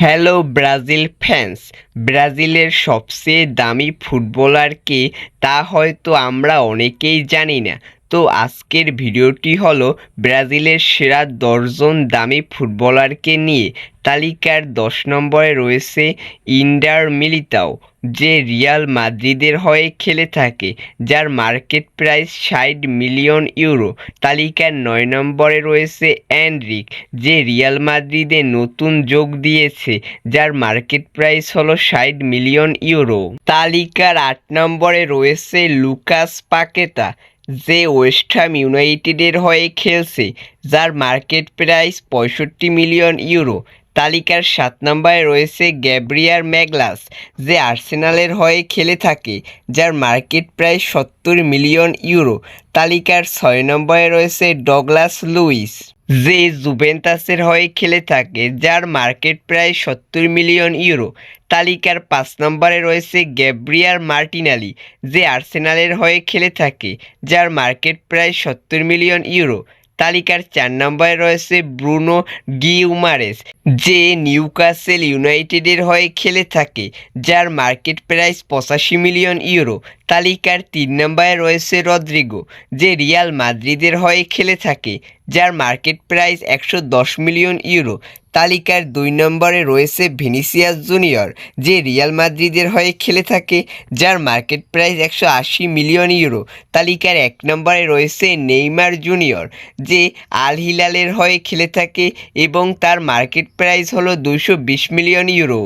Hello Brazil fans ব্রাজিলের সবচেয়ে দামি ফুটবলার কে তা হয়তো আমরা অনেকেই জানি না। তো আজকের ভিডিওটি হলো ব্রাজিলের সেরা দশজন দামি ফুটবলারকে নিয়ে। তালিকার দশ নম্বরে রয়েছে ইন্ডার মিলিতাও, যে রিয়াল মাদ্রিদের হয়ে খেলে থাকে, যার মার্কেট প্রাইস ষাট মিলিয়ন ইউরো। তালিকার নয় নম্বরে রয়েছে অ্যান্ড্রিক যে রিয়াল মাদ্রিদে নতুন যোগ দিয়েছে, যার মার্কেট প্রাইস হলো ষাট মিলিয়ন ইউরো। তালিকার আট নম্বরে রয়েছে লুকাস পাকেতা যে ওয়েস্টহাম ইউনাইটেডের হয়ে খেলছে যার মার্কেট প্রাইস পঁয়ষট্টি মিলিয়ন ইউরো। তালিকার সাত নম্বরে রয়েছে গ্যাব্রিয়ার ম্যাগলাস, যে আর্সেনালের হয়ে খেলে থাকে, যার মার্কেট প্রায় সত্তর মিলিয়ন ইউরো। তালিকার ছয় নম্বরে রয়েছে ডগলাস লুইস, যে জুভেন্টাসের হয়ে খেলে থাকে, যার মার্কেট প্রায় সত্তর মিলিয়ন ইউরো। তালিকার পাঁচ নম্বরে রয়েছে গ্যাব্রিয়ার মার্টিনালি, যে আর্সেনালের হয়ে খেলে থাকে, যার মার্কেট প্রায় সত্তর মিলিয়ন ইউরো। তালিকার চার নম্বরে রয়েছে ব্রুনো গিউমারেস, যে নিউকাসেল ইউনাইটেডের হয়ে খেলে থাকে, যার মার্কেট প্রাইস পঁচাশি মিলিয়ন ইউরো। তালিকার তিন নম্বরে রয়েছে রদ্রিগো, যে রিয়াল মাদ্রিদের হয়ে খেলে থাকে যার মার্কেট প্রাইস একশো দশ মিলিয়ন ইউরো তালিকার দুই নম্বরে রয়েছে ভিনিসিয়াস জুনিয়র, যে রিয়াল মাদ্রিদের হয়ে খেলে থাকে, যার মার্কেট প্রাইস একশো আশি মিলিয়ন ইউরো তালিকার এক নম্বরে রয়েছে নেইমার জুনিয়র, যে আল হিলালের হয়ে খেলে থাকে এবং তার মার্কেট প্রাইস হলো দুশো বিশ মিলিয়ন ইউরো